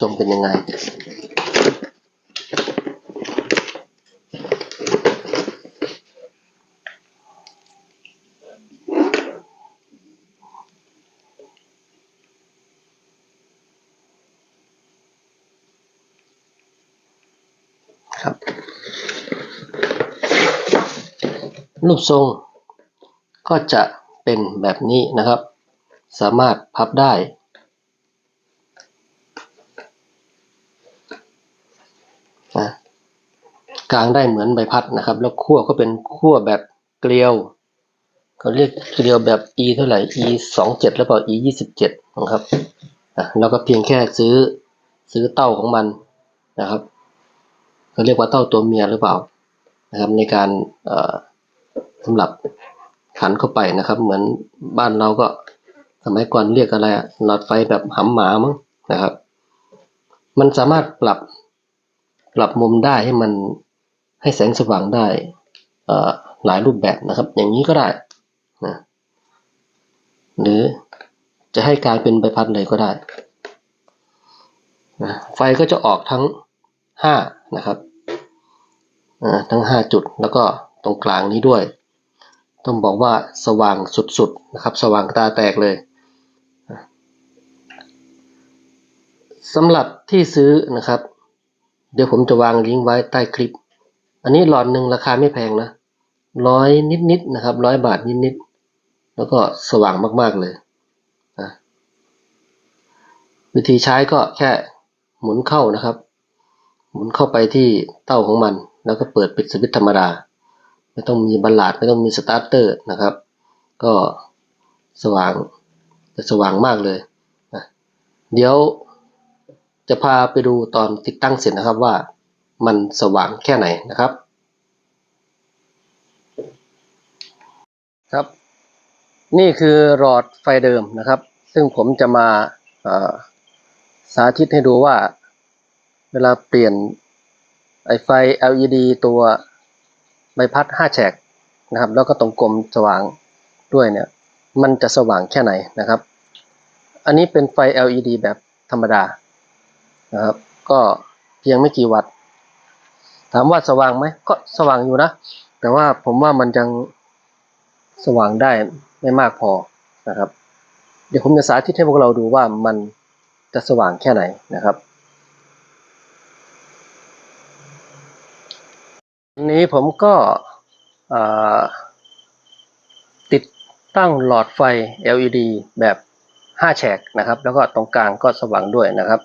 ชมเป็นยังไงครับรูปทรงก็จะเป็นแบบนี้นะครับ สามารถพับได้ นะ กลางได้เหมือนใบพัดนะครับ แล้วขั้วก็เป็นขั้วแบบเกลียวเขาเรียกเกลียวแบบ e เท่าไหร่ e สองเจ็ดแล้วก็ e ยี่สิบเจ็ดนะครับอะเราก็เพียงแค่ซื้อซื้อเต้าของมันนะครับเขาเรียกว่าเต้าตัวเมียหรือเปล่านะครับในการสำหรับขันเข้าไปนะครับ เหมือนบ้านเราก็สมัยก่อนเรียกอะไรหลอดไฟแบบหำหมามั้งนะครับ มันสามารถปรับปรับมุมได้ให้มัน ให้แสงสว่างได้หลายรูปแบบนะครับ อย่างนี้ก็ได้นะหรือจะให้กลายเป็นใบพัดเลยก็ได้นะไฟก็จะออกทั้งห้านะครับทั้งห้าจุดแล้วก็ตรงกลางนี้ด้วย ต้องบอกว่าสว่างสุดๆนะครับ สว่างตาแตกเลยสำหรับที่ซื้อนะครับ เดี๋ยวผมจะวางลิงก์ไว้ใต้คลิป อันนี้หลอดหนึ่งราคาไม่แพงนะร้อยนิดๆนะครับร้อยบาทนิดๆ แล้วก็สว่างมากๆเลยนะวิธีใช้ก็แค่หมุนเข้านะครับ หมุนเข้าไปที่เต้าของมัน แล้วก็เปิดปิดสวิตช์ธรรมดา ไม่ต้องมีบัลลาดไม่ต้องมีสตาร์เตอร์นะครับ ก็สว่างจะสว่างมากเลยนะเดี๋ยวจะพาไปดูตอนติดตั้งเสร็จนะครับว่า มันสว่างแค่ไหนนะครับ ครับ นี่คือหลอดไฟเดิมนะครับ ซึ่งผมจะมาสาธิตให้ดูว่า เวลาเปลี่ยนไอไฟ LED ตัวใบพัด 5 แฉกนะครับ แล้วก็ตรงกลมสว่างด้วยเนี่ย มันจะสว่างแค่ไหนนะครับ อันนี้เป็นไฟ LED แบบธรรมดานะครับ ก็เพียงไม่กี่วัตต์ ถามว่าสว่างไหมก็สว่างอยู่นะ แต่ว่าผมว่ามันยังสว่างได้ไม่มากพอนะครับ เดี๋ยวผมจะสาธิตให้พวกเราดูว่ามันจะสว่างแค่ไหนนะครับวันนี้ผมก็ติดตั้งหลอดไฟ LED แบบ 5 แฉกนะครับ แล้วก็ตรงกลางก็สว่างด้วยนะครับ